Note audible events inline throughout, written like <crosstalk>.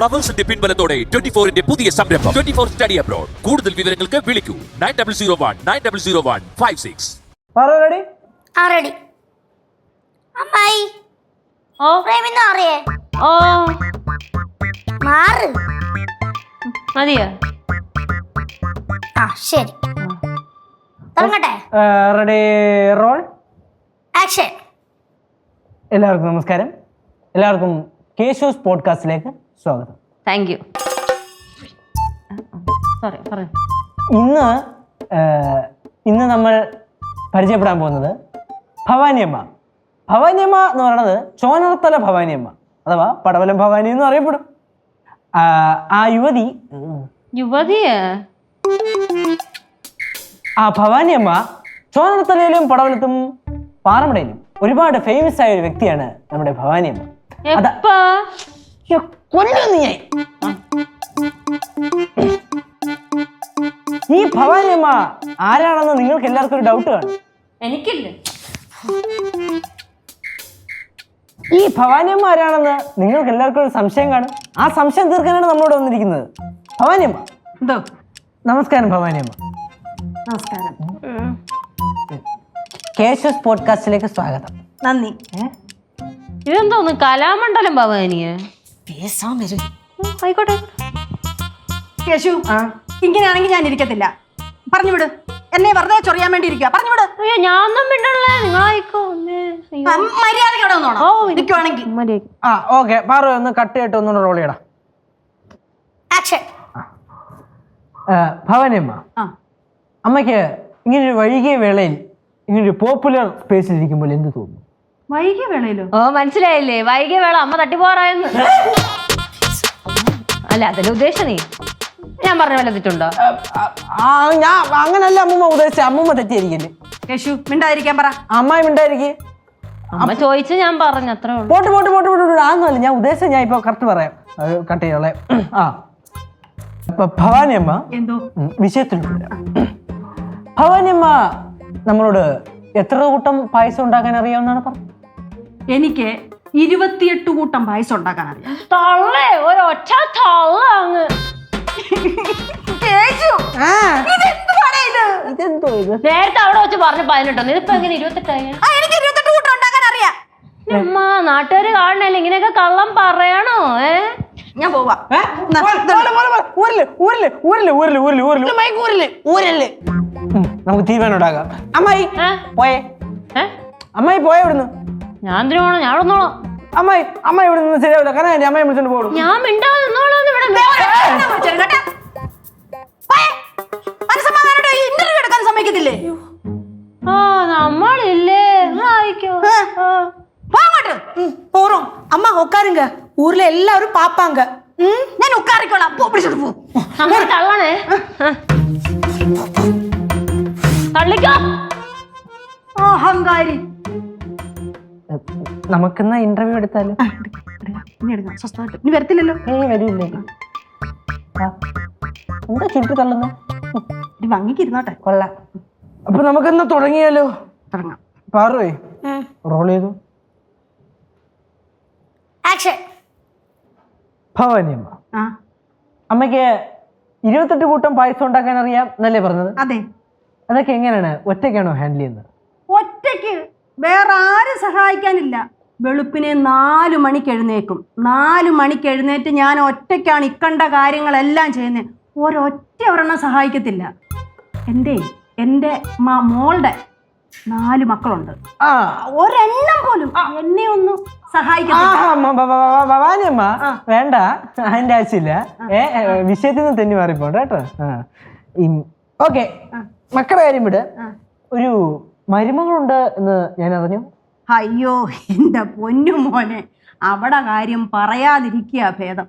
ഫ്ലവേഴ്സിന്റെ പിൻബലത്തോടെ twenty ഫോറിന്റെ പുതിയ സംരംഭം. ട്വന്റി ഫോർ സ്റ്റഡി അബ്രോഡ് കൂടുതൽ വിവരങ്ങൾക്ക് വിളിക്കൂ. Nine double zero one nine double zero one five six പറ റെഡി ആ റെഡി അമ്മായി. ഓ. പ്രേമിന്ന് അറിയേ ഓ. മാറ്. മതിയോ? ആ ശരി. തുടങ്ങട്ടെ. റെഡി റോൾ ആക്ഷൻ എല്ലാവർക്കും നമസ്കാരം. എല്ലാവർക്കും കേശോസ് പോഡ്കാസ്റ്റിലേക്ക് സ്വാഗതം. താങ്ക് യു സോറി പറ ഇന്ന് ഇന്ന് നമ്മൾ പരിചയപ്പെടാൻ പോകുന്നത് ഭവാനിയമ്മ ഭവാനിയമ്മ എന്ന് പറയുന്നത് ചോനർത്തല ഭവാനിയമ്മ അഥവാ പടവലം ഭവാനി എന്ന് അറിയപ്പെടും. ആ, യുവതി യുവതി യുവതിയെ? ആ ഭവാനിയമ്മ ചോനർത്തലയിലും പടവലത്തും പാറമടയിലും ഒരുപാട് ഫേമസ് ആയ ഒരു വ്യക്തിയാണ് നമ്മുടെ ഭവാനിയമ്മ അതാ എപ്പാ ശ്ശോ, കൊല്ലും നീ. ഞാൻ. ഈ ഭവാനിയമ്മ ആരാണെന്ന് നിങ്ങൾക്ക് എല്ലാവർക്കും ഒരു ഡൗട്ട് കാണും. എനിക്കില്ല. ഈ ഭവാനിയമ്മ ആരാണെന്ന് നിങ്ങൾക്ക് എല്ലാവർക്കും ഒരു സംശയം കാണും. ആ സംശയം തീർക്കാനാണ് നമ്മളോട് വന്നിരിക്കുന്നത്. ഭവാനിയമ്മ. എന്തോ? നമസ്കാരം ഭവാനിയമ്മ. നമസ്കാരം. കേശവസ് പോഡ്കാസ്റ്റിലേക്ക് സ്വാഗതം. നന്ദി? ഇതെന്തോന്ന് കലാമണ്ഡലം ഭവാനിയെ? പേസാമരു ആയിക്കോട്ടെ. കേശു ഇങ്ങനെയാണെങ്കിൽ ഞാൻ ഇരിക്കത്തില്ല. പറഞ്ഞു വിട് എന്നെ വെറുതെ ചൊറിയാൻ വേണ്ടി ഇരിക്കുക പറഞ്ഞു വിട് അയ്യോ ഞാൻ തമ്മിട്ടുള്ളേ നിങ്ങളായിക്കോ. ആ, മര്യാദയ്ക്ക് അവിടെ നിന്നോണം ഓ ഇത് ഇരിക്കുവാണെങ്കിൽ ആ ഓക്കെ പാറു ഒന്ന് കട്ട് കേട്ട് ഒന്നുകൂടെ റോൾ ചെയ്യടാ. ആക്ഷൻ. ഭവാനിയമ്മ അമ്മയ്ക്ക് ഇങ്ങനൊരു വൈകിയ വേളയിൽ ഇങ്ങനൊരു പോപ്പുലർ സ്പേസിൽ ഇരിക്കുമ്പോൾ എന്ത് തോന്നുന്നു വൈകിയ വേളയിലോ ഓ മനസ്സിലായില്ലേ? വൈകിയ വേള അമ്മ തട്ടിപ്പോറായെന്ന്. അല്ല അതല്ലേ ഉദ്ദേശം നീ. ഞാൻ പറഞ്ഞ പോലെ തെറ്റുണ്ടോ? ആ ഞാൻ അങ്ങനല്ല അമ്മൂമ്മ ഉദ്ദേശിച്ച അമ്മൂമ്മ തെറ്റിയിരിക്കല്ലേ കേശു മിണ്ടാതിരിക്കാൻ പറ. അമ്മായി മിണ്ടായിരിക്കേ അമ്മ ചോദിച്ചു ഞാൻ പറഞ്ഞു അത്രേ ഉള്ളൂ. പോട്ട് പോട്ട് പോട്ട് പോട്ട് പോട്ട്. ആന്നല്ല ഞാൻ ഉദ്ദേശിച്ച ഞാൻ ഇപ്പൊ കറക്റ്റ് പറയാം. അത് കട്ട് ചെയ്യാളെ ആ. ഭവാനി ഭവാനിയമ്മ എന്തോ? ഉം, വിഷയത്തിലോട്ട് വരാം. ഭവാനിയമ്മ നമ്മളോട് എത്ര കൂട്ടം പായസം ഉണ്ടാക്കാൻ അറിയാവുന്നതാണ് പറഞ്ഞത്? എനിക്ക് ഇരുപത്തിയെട്ട് കൂട്ടം പായസം ഉണ്ടാക്കാൻ അറിയാം <gasps> തള്ളേ ഒരൊറ്റ തള്ള അങ്ങ്. കേശു ഇതെന്തുവാടാ ഇത്? ഇതെന്തോ ഇത്? നേരത്തെ അവിടെ വെച്ച് പറഞ്ഞു പതിനെട്ടൊന്ന് ഇതിപ്പോ എങ്ങനെ ഇരുപത്തെട്ടായി ആ, എനിക്ക് ഇരുപത്തെട്ട് കൂട്ടം ഉണ്ടാക്കാൻ അറിയാം അമ്മ നാട്ടുകാര് കാണണല്ലേ ഇങ്ങനെയൊക്കെ കള്ളം പറയണോ ഏ? ഞാൻ പോവാ. ഏ? പോലെ, പോലെ, പോലെ, പോലെ. ഊരൽ, ഊരൽ, ഊരൽ, ഊരൽ, ഊരൽ, ഊരൽ. മൈക്ക് ഊരൽ, ഊരൽ. ഉം, നമുക്ക് തീരുമാനം ഉണ്ടാക്കാം അമ്മായി ഏ? പോയേ. ഏ? അമ്മായി പോയ ഇവിടുന്ന്? ഞാൻ എന്തിനു പോണം ഞാൻ വന്നോളാം അമ്മായി അമ്മായി ഇവിടെ നിന്ന് ശരിയാവില്ല കാരണം എന്റെ അമ്മയെ വിളിച്ചോണ്ട് പോകും ഞാൻ മിണ്ടാതെ നിന്നോളാം ഇവിടെ എന്നെ വിളിച്ചേര് കേട്ടോ. പോയെ. മനസ്സമാധാനമായിട്ട് ഇന്റർവ്യൂ എടുക്കാൻ സമ്മതിക്കത്തില്ലേ ആ നമ്മളില്ലേ ആയിക്കോ ஆ. போங்கட்டு போறோம் அம்மா உட்காருங்க ஊர்ல எல்லாரும் பாப்பாங்க ம் நான் உட்காரிக்கோலாம் போ பிடிச்சிட்டு போ അങ്ങനെ തള്ളണേ ആ. നമുക്കെന്നാ ഇന്റർവ്യൂ എടുത്താലും? ഇനി എടുക്കാം. സ്വസ്ഥമായിട്ട്. ഇനി വരത്തില്ലല്ലോ? ഏയ് വരൂല്ലേ? ആ. എന്താ ചുരുട്ടി തള്ളുന്നു? ഇനി ഭംഗിക്ക് ഇരുന്നോട്ടെ. കൊള്ളാം. അപ്പൊ നമുക്കെന്നാ തുടങ്ങിയാലോ? തുടങ്ങാം. പാറുവേ? റോൾ ചെയ്തു. ആക്ഷൻ ഭവാനിയമ്മ. ആ. അമ്മയ്ക്ക് ഇരുപത്തെട്ട് കൂട്ടം പായസം ഉണ്ടാക്കാൻ അറിയാം എന്നല്ലേ പറഞ്ഞത്? അതെ. അതൊക്കെ എങ്ങനെയാണ്? ഒറ്റയ്ക്കാണോ ഹാൻഡിൽ ചെയ്യുന്നത്? വേറെ ആരും സഹായിക്കാനില്ല. വെളുപ്പിനെ നാലു മണിക്ക് എഴുന്നേക്കും നാലു മണിക്ക് എഴുന്നേറ്റ് ഞാൻ ഒറ്റയ്ക്കാണ് ഇക്കണ്ട കാര്യങ്ങളെല്ലാം ചെയ്യുന്നത്. ഒരൊറ്റ ഒരെണ്ണം സഹായിക്കത്തില്ല. എന്റെ എന്റെ മോളുടെ നാല് മക്കളുണ്ട്. ആ. ഒരെണ്ണം പോലും എന്നെ ഒന്ന് ആ, സഹായിക്കത്തില്ല മ- ഭ- ഭ- ഭ- ഭവാനിയമ്മ വേണ്ട. അതിന്റെ ആവശ്യമില്ല. ഏ, വിഷയത്തിൽ നിന്ന് തെന്നി മാറിപ്പോട്ടെ കേട്ടോ ഓക്കെ. മക്കളുടെ കാര്യം വിട്. ഒരു മരുമകളുണ്ട് എന്ന് ഞാൻ അറിഞ്ഞു. അയ്യോ എന്റെ പൊന്നു മോനെ. അവിടെ കാര്യം പറയാതിരിക്കുക ഭേദം.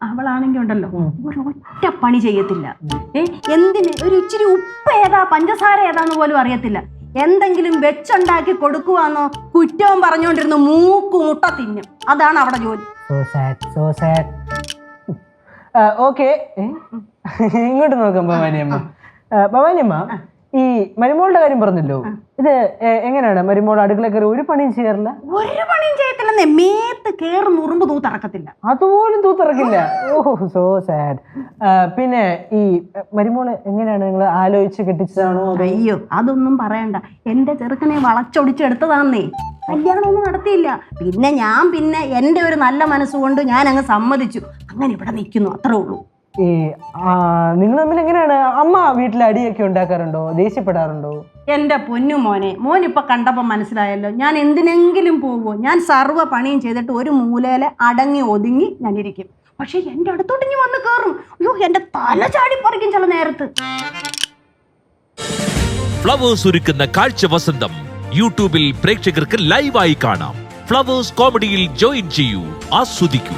അവളാണെങ്കിൽ ഉണ്ടല്ലോ ഒരു ഒറ്റ പണി ചെയ്യത്തില്ല. ഏ എന്തിന്? ഒരു ഇച്ചിരി ഉപ്പ് ഏതാ? പഞ്ചസാര ഏതാന്ന് പോലും അറിയത്തില്ല. എന്തെങ്കിലും വെച്ചുണ്ടാക്കി കൊടുക്കുവാന്നോ? കുറ്റവും പറഞ്ഞുകൊണ്ടിരുന്ന് മൂക്ക് മുട്ട തിന്നും. അതാണ് അവിടെ ജോലി. ഓക്കെ ഇങ്ങോട്ട് നോക്കാം ഭവാനിയമ്മ. ഭവാനിയമ്മ ഈ മരുമോളുടെ കാര്യം പറഞ്ഞല്ലോ? ഇത് എങ്ങനെയാണ് മരുമോൾ അടുക്കള കയറി ഒരു പണിയും ചെയ്യാറില്ല? ഒരു പണിയും ചെയ്യത്തില്ലെന്നേ. മേത്ത് കേറ് നുറുമ്പ് തൂത്തിറക്കത്തില്ല അതുപോലും തൂത്തിറക്കില്ല ഓ സോ സാഡ് പിന്നെ ഈ മരുമോൾ മരുമോൾ എങ്ങനെയാണ് നിങ്ങൾ ആലോചിച്ച് കെട്ടിച്ചതാണോ അയ്യോ അതൊന്നും പറയണ്ട. എന്റെ ചെറുക്കനെ വളച്ചൊടിച്ചെടുത്തതാന്നേ. കല്യാണമൊന്നും നടത്തിയില്ല. പിന്നെ ഞാൻ പിന്നെ എന്റെ ഒരു നല്ല മനസ്സുകൊണ്ട് ഞാൻ അങ്ങ് സമ്മതിച്ചു. അങ്ങനെ ഇവിടെ നിൽക്കുന്നു അത്രേ ഉള്ളൂ. ഈ നിങ്ങൾ തമ്മിൽ എങ്ങനെയാണ്? അമ്മ വീട്ടിൽ അടിയൊക്കെ ഉണ്ടാക്കാറുണ്ടോ? ദേഷ്യപ്പെടാറുണ്ടോ? എന്റെ പൊന്നു മോനെ മോൻ ഇപ്പൊ കണ്ടപ്പോൾ മനസ്സിലായല്ലോ. ഞാൻ എന്തിനെങ്കിലും പോവോ ഞാൻ സർവ പണിയും ചെയ്തിട്ട് ഒരു മൂലയിലെ അടങ്ങി ഒതുങ്ങി ഞാൻ ഇരിക്കും. പക്ഷെ എന്റെ അടുത്തോട്ട് ഇനി വന്ന് കയറും അയ്യോ എന്റെ തല ചാടി പറിക്കും ചില നേരത്ത്. ഫ്ലവേഴ്സ് ഒരുക്കുന്ന കാഴ്ച വസന്തം യൂട്യൂബിൽ പ്രേക്ഷകർക്ക് ലൈവായി കാണാം. ഫ്ലവേഴ്സ് കോമഡിയിൽ ജോയിൻ ചെയ്യൂ. ആസ്വദിക്കൂ.